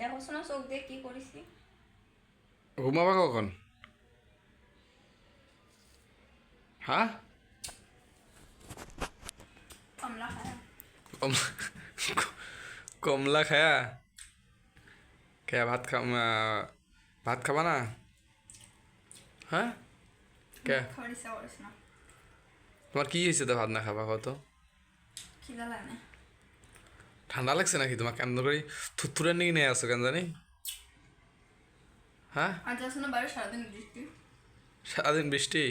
দেখো শোনা চোখ দিয়ে কি করেছি ঘুমাবা কখন? হ্যাঁ? কমলা খায়। কমলা খায়া? কে ভাত খা ভাত খাবা না? হ্যাঁ? কে? করিস তোমার কি হয়েছে তো ভাত না খাবা? কত খিদা লাগে। ঠান্ডা লাগছে নাকি? তোমার কেমন করে থুতুরে নিয়ে নিয়ে আসো কেন জানি? হ্যাঁ সারাদিন বৃষ্টি। সারাদিন বৃষ্টি?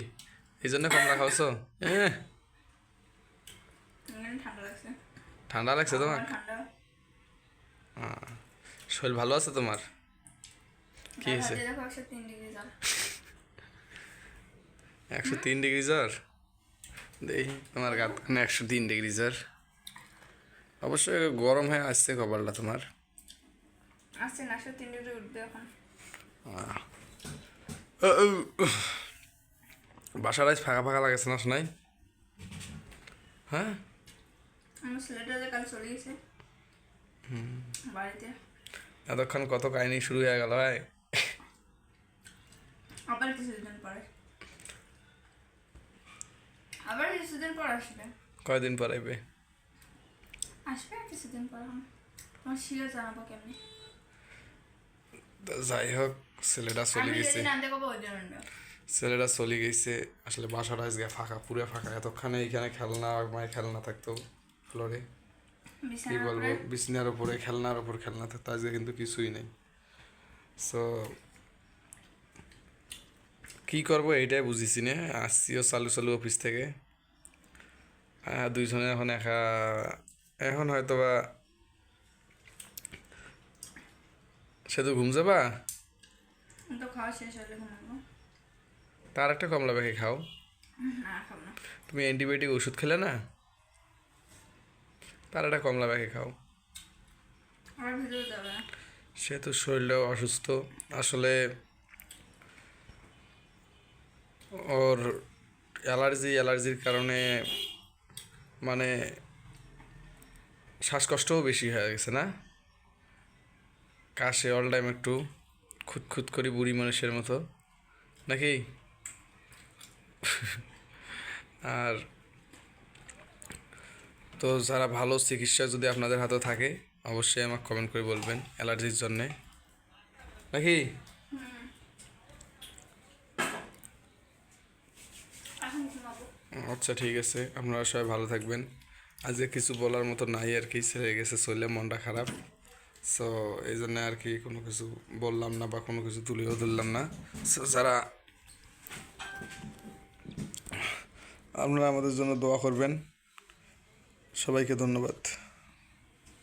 এই জন্য কমলা খাওয়াছো এখানে ঠান্ডা লাগছে। তোমার শরীর ভালো আছে তোমার কি হয়েছে একশো তিন ডিগ্রি একশো তিন ডিগ্রি জ্বর দেখি তোমার গাত একশো তিন ডিগ্রি জ্বর অবশ্যই গরম হয়ে আসছে কপালটা তোমার। আসছে না একশো তিন উঠবে এখন। বাসার আজ ফাঁকা ফাঁকা লাগেছে না শোনাই? হ্যাঁ? কাল চলে গেছে। বাড়িতে। এতক্ষণ কত কাহিনী শুরু হয়ে গেল ভাই? আবার কিছুদিন পরে। আবার কিছুদিন পর আসবে। কয়দিন পর আইবে আসবে কিছুদিন পর এখন তোমার শিও জানাব কেমনি? যাই হোক ছেলেটা চলে গেছে। ছেলেটা চলে গেছে। আসলে বাসাটা আজকে ফাঁকা পুরো ফাঁকা। এতক্ষণে এইখানে খেলনা মায়ের খেলনা থাকতো ফ্লোরে কি বলব? বিছনার উপরে খেলনার উপর খেলনা থাকতো। আজকে কিন্তু কিছুই নেই। সো কি করব? এইটাই বুঝিছি না। আসছিও চালু চালু অফিস থেকে। দুইজনে এখন একা এখন হয়তো বা সে তো ঘুম যাবা? তার একটা কমলা পাখি খাও। তুমি অ্যান্টিবায়োটিক ওষুধ খেলে না? তার একটা কমলা পাখি খাও। সে তো শরীরটাও অসুস্থ। আসলে ওর অ্যালার্জি অ্যালার্জির কারণে মানে শ্বাসকষ্টও বেশি হয়ে গেছে না? কাশে অল টাইম একটু খুঁতখুত করি বুড়ি মানুষের মতো। নাকি? আর তো যারা ভালো চিকিৎসা যদি আপনাদের হাতে থাকে অবশ্যই আমাকে কমেন্ট করে বলবেন অ্যালার্জির জন্যে। নাকি? আচ্ছা ঠিক আছে। আপনারা সবাই ভালো থাকবেন। আজকে কিছু বলার মতো নাই আর কি, ছেড়ে গেছে চললে মনটা খারাপ। সো এই জন্য আর কি কোনো কিছু বললাম না বা কোনো কিছু তুলেও ধরলাম না। সো যারা আপনারা আমাদের জন্য দোয়া করবেন। সবাইকে ধন্যবাদ।